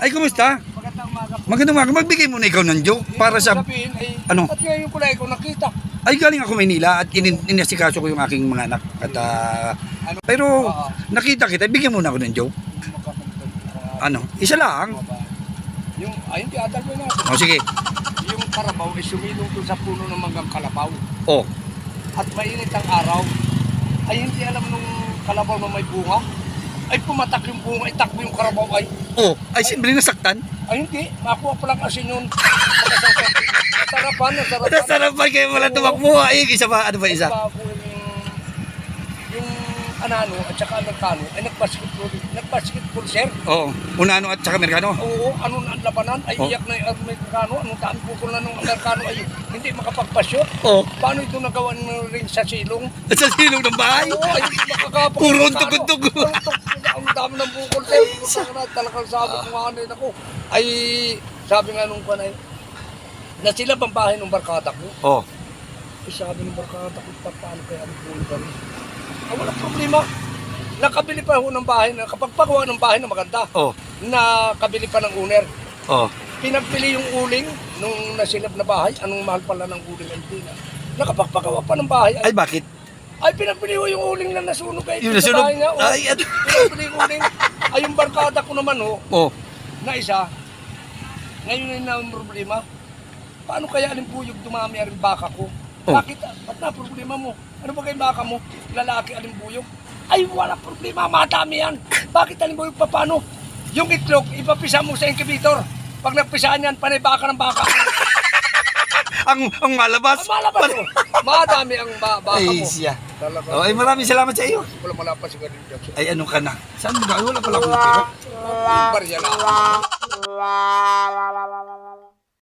Ay, kumusta? Magandang umaga po. Magandang umaga. Magbigay muna ikaw ng joke para sa... Sabihin ay, Ano? At ngayon ko lang ikaw nakita. Ay, galing ako Maynila at inin, inasikaso ko yung aking mga anak. At, Ano? pero nakita kita, bigyan muna ako ng joke. Ano? Isa lang. Yung, ayun, tiyatal ko natin. O, sige. Yung karabaw ay sumilong doon sa puno ng manggang kalabaw. O, At mainit ang araw. Ay hindi alam nung kalabaw na may bunga. Ay pumatak yung bunga, itakbo yung karabaw ay. o. Ay, siyempre nasaktan. Ay hindi, makuha pa lang asin yun. Nasarapan, nasarapan. Nasarapan kayo wala tumakbo. Ay, isa pa. Ano ba isa? Bago yung, yung anano at saka amerikano ay nagbasketball, nagbasketball sir. Oo. Unano at saka Amerikano. Oo, ano na ang labanan, ay Oh. iyak na yung amerikano, anong daan pukol na ng amerikano ay hindi makapagpasyo. O. Paano ito nagawa ng ring sa silong? Sa silong ng bahay. Oo, ay makakapag. Puro tugod-tugod. Ang bukol sir. Talagang sabi ko nga yun ako. Ay, sabi nga nung kanay, na sila bang bahay ng barkada ko? O. Ay, sabi ng barkada ko, pa, paano kaya ang buhay kami? Ah, walang problema. Nakabili pa ho ng bahay, na, kapag pagawa ng bahay na maganda, O. nakabili pa ng owner. O. Pinagpili yung uling nung nasilap na bahay, anong mahal pala ng uling ay hindi na. Nakapagpagawa pa ng bahay. Ay, Ay, bakit? ay pinagpili ko yung uling na nasunog ay Yung sa nasunog? bahay nga. oh. Ay, ano? Pinagpili yung uling. Ay, yung barkada ko naman ho, O. na isa, ngayon ay na ang problema. Paano kaya alimpuyog dumami ang baka ko? Oh. Bakit? Ba't na problema mo? Ano ba kay baka mo? Lalaki alimbuyog? Ay, wala problema. Madami yan. Bakit alimbuyog pa paano? Yung itlog, ipapisa mo sa incubator. Pag nagpisaan yan, panay baka ng baka. Ang, ang malabas. Ang malabas mo. Madami ang ba baka Ay, mo. siya. Talaga. O, ay, maraming salamat sa iyo. Wala malapas si Galing Jackson. Ay, ano ka na? Saan mo ba? Wala pala akong pera. Barya na.